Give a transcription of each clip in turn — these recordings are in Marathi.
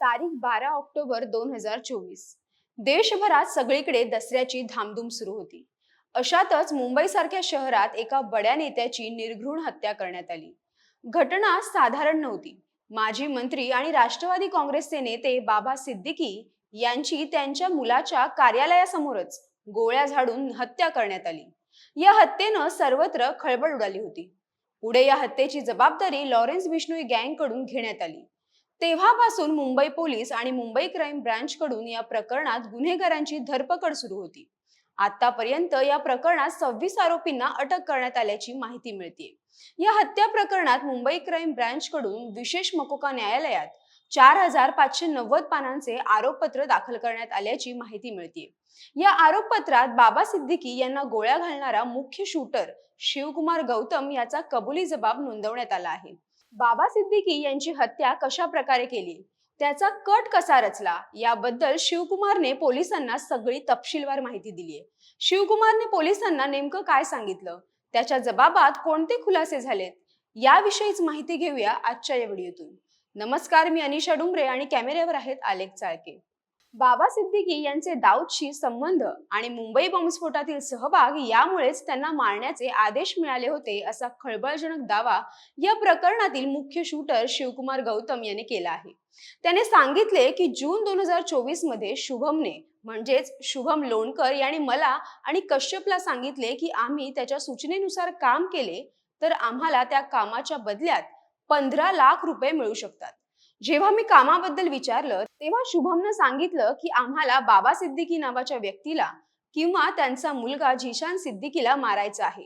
तारीख बारा ऑक्टोबर दोन हजार चोवीस. देशभरात सगळीकडे दसऱ्याची धामधूम सुरू होती. अशातच मुंबईसारख्या शहरात एका बड्या नेत्याची निर्घृण हत्या करण्यात आली. घटना साधारण नव्हती. माजी मंत्री आणि राष्ट्रवादी काँग्रेसचे नेते बाबा सिद्दीकी यांची त्यांच्या मुलाच्या कार्यालयासमोरच गोळ्या झाडून हत्या करण्यात आली. या हत्येनं सर्वत्र खळबळ उडाली होती. पुढे या हत्येची जबाबदारी लॉरेन्स बिश्नोई गँगकडून घेण्यात आली. तेव्हापासून मुंबई पोलीस आणि मुंबई क्राईम ब्रांच कडून या प्रकरणात गुन्हेगारांची धरपकड सुरू होती. आतापर्यंत या प्रकरणात सव्वीस आरोपींना अटक करण्यात आल्याची माहिती मिळते या हत्या प्रकरणात मुंबई क्राईम ब्रांच कडून विशेष मकोका न्यायालयात चार हजार पाचशे नव्वद पानांचे आरोपपत्र दाखल करण्यात आल्याची माहिती मिळते या आरोपपत्रात बाबा सिद्दीकी यांना गोळ्या घालणारा मुख्य शूटर शिवकुमार गौतम याचा कबुली जबाब नोंदवण्यात आला आहे. बाबा सिद्दीकी यांची हत्या कशा प्रकारे केली? त्याचा कट कसा रचला? याबद्दल शिवकुमारने पोलिसांना सगळी तपशीलवार माहिती दिली आहे शिवकुमारने पोलिसांना नेमकं काय सांगितलं? त्याच्या जबाबात कोणते खुलासे झालेत? याविषयीच माहिती घेऊया आजच्या या व्हिडिओतून. नमस्कार मी अनिशा डुंगरे आणि कॅमेऱ्यावर आहेत आलेख चाळके. बाबा सिद्दीकी यांचे दाऊदशी संबंध आणि मुंबई बॉम्बस्फोटातील सहभाग यामुळेच त्यांना मारण्याचे आदेश मिळाले होते असा खळबळजनक दावा या प्रकरणातील मुख्य शूटर शिवकुमार गौतम याने केला आहे. त्याने सांगितले की जून दोन हजार चोवीसमध्ये शुभमने म्हणजेच शुभम लोणकर यांनी मला आणि कश्यपला सांगितले की आम्ही त्याच्या सूचनेनुसार काम केले तर आम्हाला त्या कामाच्या बदल्यात पंधरा लाख रुपये मिळू शकतात. जेव्हा मी कामाबद्दल विचारलं तेव्हा शुभमनं सांगितलं की आम्हाला बाबा सिद्दीकी नावाच्या व्यक्तीला किंवा त्यांचा मुलगा झिशान सिद्दीकीला मारायचा आहे.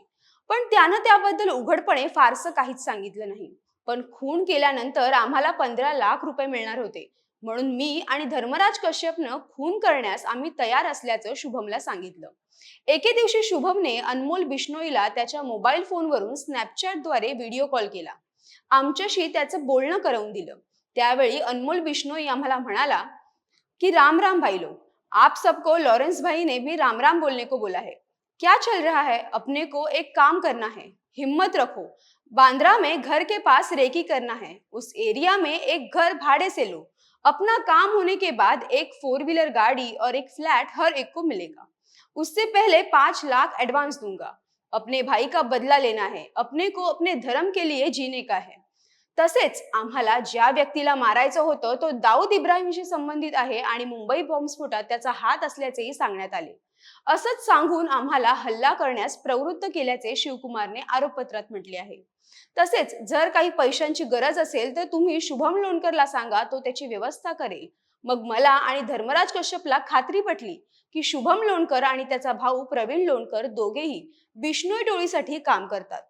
पण त्यानं त्याबद्दल उघडपणे फारसं काहीच सांगितलं नाही. पण खून केल्यानंतर आम्हाला पंधरा लाख रुपये मिळणार होते. म्हणून मी आणि धर्मराज कश्यपनं खून करण्यास आम्ही तयार असल्याचं शुभमला सांगितलं. एके दिवशी शुभमने अनमोल बिश्नोईला त्याच्या मोबाईल फोनवरून स्नॅपचॅटद्वारे व्हिडिओ कॉल केला. आमच्याशी त्याचं बोलणं करवून दिलं. त्यावेळी अनमोल बिश्नोई आम्हाला म्हणाला कि, राम राम भाई लोग आप सबको लॉरेंस भाई ने भी राम राम बोलने को बोला है. क्या चल रहा है? अपने को एक काम करना है. हिम्मत रखो. बांद्रा में घर के पास रेकी करना है. उस एरिया में एक घर भाड़े से लो. अपना काम होने के बाद एक फोर व्हीलर गाड़ी और एक फ्लैट हर एक को मिलेगा. उससे पहले पाँच लाख एडवांस दूँगा. अपने भाई का बदला लेना है. अपने को अपने धर्म के लिए जीने का है. तसेच आम्हाला ज्या व्यक्तीला मारायचं होतं तो दाऊद इब्राहिमशी संबंधित आहे आणि मुंबई बॉम्बस्फोटात त्याचा हात असल्याचेही सांगण्यात आले. असंच सांगून आम्हाला हल्ला करण्यास प्रवृत्त केल्याचे शिवकुमारने आरोपपत्रात म्हटले आहे. तसेच जर काही पैशांची गरज असेल तर तुम्ही शुभम लोणकरला सांगा तो त्याची व्यवस्था करेल. मग मला आणि धर्मराज कश्यपला खात्री पटली की शुभम लोणकर आणि त्याचा भाऊ प्रवीण लोणकर दोघेही बिष्णोई टोळीसाठी काम करतात.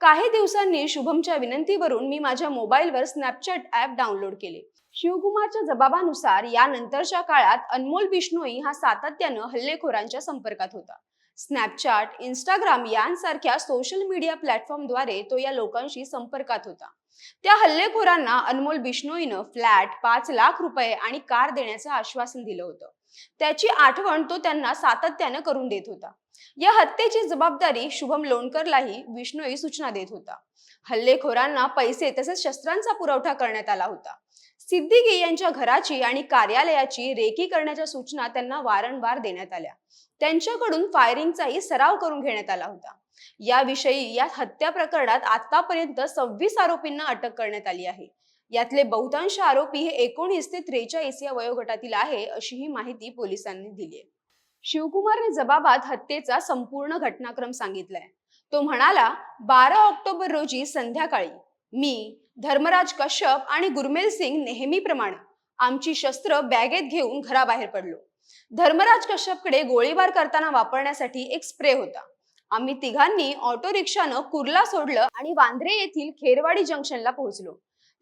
काही दिवसांनी शुभमच्या विनंतीवरून मी माझ्या मोबाईलवर स्नॅपचॅट ऍप डाउनलोड केले. शिवकुमारच्या जबाबानुसार यानंतरच्या काळात अनमोल बिष्णोई हा सातत्यानं हल्लेखोरांच्या संपर्कात होता. स्नॅपचॅट इंस्टाग्राम यांसारख्या सोशल मीडिया प्लॅटफॉर्मद्वारे तो या लोकांशी संपर्कात होता. त्या हल्लेखोरांना अनमोल बिष्णोईनं फ्लॅट पाच लाख रुपये आणि कार देण्याचं आश्वासन दिलं होतं. त्याची आठवण तो त्यांना सातत्यानं करून देत होता. या हत्येची जबाबदारी शुभम लोणकरलाही विष्णोई सूचना देत होता. हल्लेखोरांना पैसे तसेच शस्त्रांचा पुरवठा करण्यात आला होता. सिद्दीकी यांच्या घराची आणि कार्यालयाची रेकी करण्याच्या सूचना त्यांना वारंवार देण्यात आल्या. त्यांच्याकडून फायरिंगचाही सराव करून घेण्यात आला होता. याविषयी या हत्या प्रकरणात आतापर्यंत सव्वीस आरोपींना अटक करण्यात आली आहे. यातले बहुतांश आरोपी हे एकोणीस ते त्रेचाळीस या वयोगटातील आहे अशी ही माहिती पोलिसांनी दिली आहे. शिवकुमारने जबाबात हत्येचा संपूर्ण घटनाक्रम सांगितलाय. तो म्हणाला बारा ऑक्टोबर रोजी संध्याकाळी मी धर्मराज कश्यप आणि गुरमेल सिंग नेहमीप्रमाणे आमची शस्त्र बॅगेत घेऊन घराबाहेर पडलो. धर्मराज कश्यपकडे गोळीबार करताना वापरण्यासाठी एक स्प्रे होता. आम्ही तिघांनी ऑटो रिक्षानं कुर्ला सोडलं आणि वांद्रे येथील खेरवाडी जंक्शनला पोहोचलो.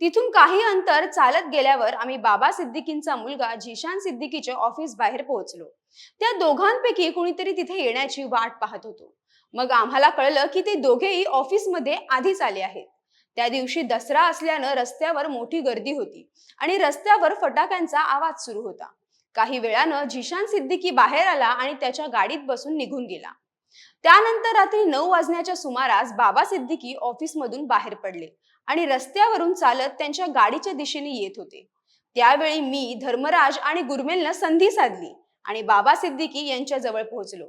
तिथून काही अंतर चालत गेल्यावर आम्ही बाबा सिद्दीकींचा मुलगा जिशान सिद्दीकीच्या ऑफिस बाहेर पोहोचलो. त्या दोघांपैकी कुणीतरी तिथे येण्याची वाट पाहत होतो. मग आम्हाला कळलं की ते दोघेही ऑफिसमध्ये आधीच आले आहेत. त्या दिवशी दसरा असल्यानं रस्त्यावर मोठी गर्दी होती आणि रस्त्यावर फटाक्यांचा आवाज सुरू होता. काही वेळानं झिशान सिद्दीकी बाहेर आला आणि त्याच्या गाडीत बसून निघून गेला. त्यानंतर रात्री नऊ वाजण्याच्या सुमारास बाबा सिद्दीकी ऑफिसमधून बाहेर पडले आणि रस्त्यावरून चालत त्यांच्या गाडीच्या दिशेने येत होते. त्यावेळी मी धर्मराज आणि गुरमेलनं संधी साधली आणि बाबा सिद्दीकी यांच्या जवळ पोहोचलो.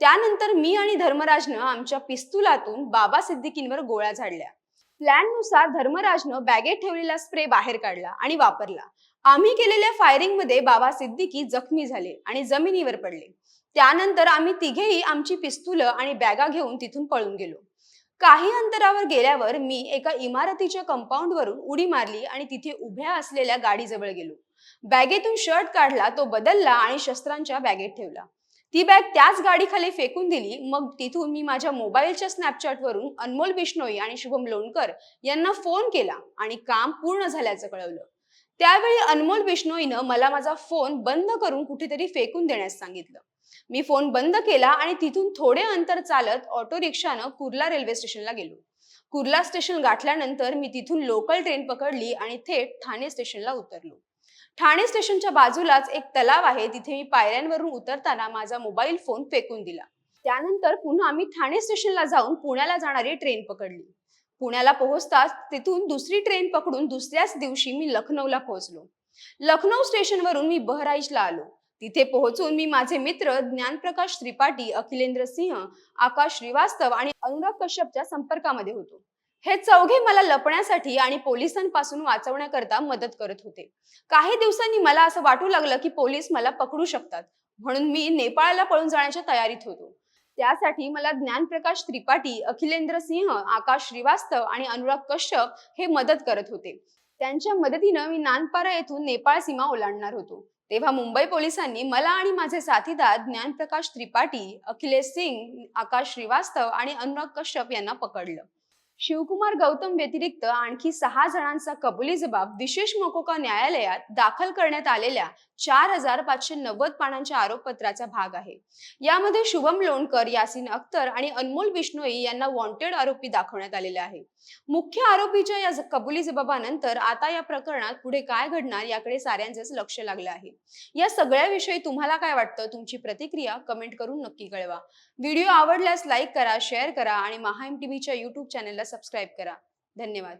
त्यानंतर मी आणि धर्मराजनं आमच्या पिस्तुलातून बाबा सिद्दीकींवर गोळ्या झाडल्या. प्लॅननुसार धर्मराजनं बॅगेत ठेवलेला स्प्रे बाहेर काढला आणि वापरला. आम्ही केलेल्या फायरिंगमध्ये बाबा सिद्दीकी जखमी झाले आणि जमिनीवर पडले. त्यानंतर आम्ही तिघेही आमची पिस्तुलं आणि बॅगा घेऊन तिथून पळून गेलो. काही अंतरावर गेल्यावर मी एका इमारतीच्या कंपाऊंड वरून उडी मारली आणि तिथे उभ्या असलेल्या गाडीजवळ गेलो. बॅगेतून शर्ट काढला तो बदलला आणि शस्त्रांच्या बॅगेत ठेवला. ती बॅग त्याच गाडीखाली फेकून दिली. मग तिथून मी माझ्या मोबाईलच्या स्नॅपचॅटवरून अनमोल बिष्णोई आणि शुभम लोणकर यांना फोन केला आणि काम पूर्ण झाल्याचं कळवलं. त्यावेळी अनमोल बिष्णोईनं मला माझा फोन बंद करून कुठेतरी फेकून देण्यास सांगितलं. मी फोन बंद केला आणि तिथून थोडे अंतर चालत ऑटो रिक्षानं कुर्ला रेल्वे स्टेशनला गेलो. कुर्ला स्टेशन गाठल्यानंतर मी तिथून लोकल ट्रेन पकडली आणि थेट ठाणे स्टेशनला उतरलो. ठाणे स्टेशनच्या बाजूलाच एक तलाव आहे. तिथे मी पायऱ्यांवरून उतरताना माझा मोबाईल फोन फेकून दिला. त्यानंतर पुन्हा मी ठाणे स्टेशनला जाऊन पुण्याला जाणारी ट्रेन पकडली. पुण्याला पोहोचताच तिथून दुसरी ट्रेन पकडून दुसऱ्याच दिवशी मी लखनौला पोहोचलो. लखनौ स्टेशनवरून मी बहराईचला आलो. तिथे पोहोचून मी माझे मित्र ज्ञानप्रकाश त्रिपाठी अखिलेंद्र सिंह आकाश श्रीवास्तव आणि अनुराग कश्यपच्या संपर्कामध्ये होतो. हे चौघे मला लपण्यासाठी आणि पोलिसांपासून वाचवण्याकरता मदत करत होते. काही दिवसांनी मला असं वाटू लागलं की पोलीस मला पकडू शकतात. म्हणून मी नेपाळला पळून जाण्याच्या तयारीत होतो. त्यासाठी मला ज्ञानप्रकाश त्रिपाठी अखिलेंद्र सिंह आकाश श्रीवास्तव आणि अनुराग कश्यप हे मदत करत होते. त्यांच्या मदतीनं मी नानपारा येथून नेपाळ सीमा ओलांडणार होतो. तेव्हा मुंबई पोलिसांनी मला आणि माझे साथीदार ज्ञानप्रकाश त्रिपाठी अखिलेश सिंग आकाश श्रीवास्तव आणि अनुराग कश्यप यांना पकडलं. शिवकुमार गौतम व्यतिरिक्त आणखी सहा जणांचा कबुली जबाब विशेष मोकोका न्यायालयात दाखल करण्यात आलेल्या चार हजार पाचशे नव्वद पानांच्या आरोपपत्राचा भाग आहे. यामध्ये शुभम लोणकर यासिन अख्तर आणि अनमोल बिष्णोई यांना वॉन्टेड आरोपी दाखवण्यात आलेले आहे. मुख्य आरोपीच्या या कबुली जबाबानंतर आता या प्रकरणात पुढे काय घडणार याकडे साऱ्यांचेच लक्ष लागलं आहे. या सगळ्याविषयी तुम्हाला काय वाटतं? तुमची प्रतिक्रिया कमेंट करून नक्की कळवा. व्हिडिओ आवडल्यास लाईक करा शेअर करा आणि महा एम टीव्हीच्या युट्यूब चॅनेलला सबस्क्राईब करा. धन्यवाद.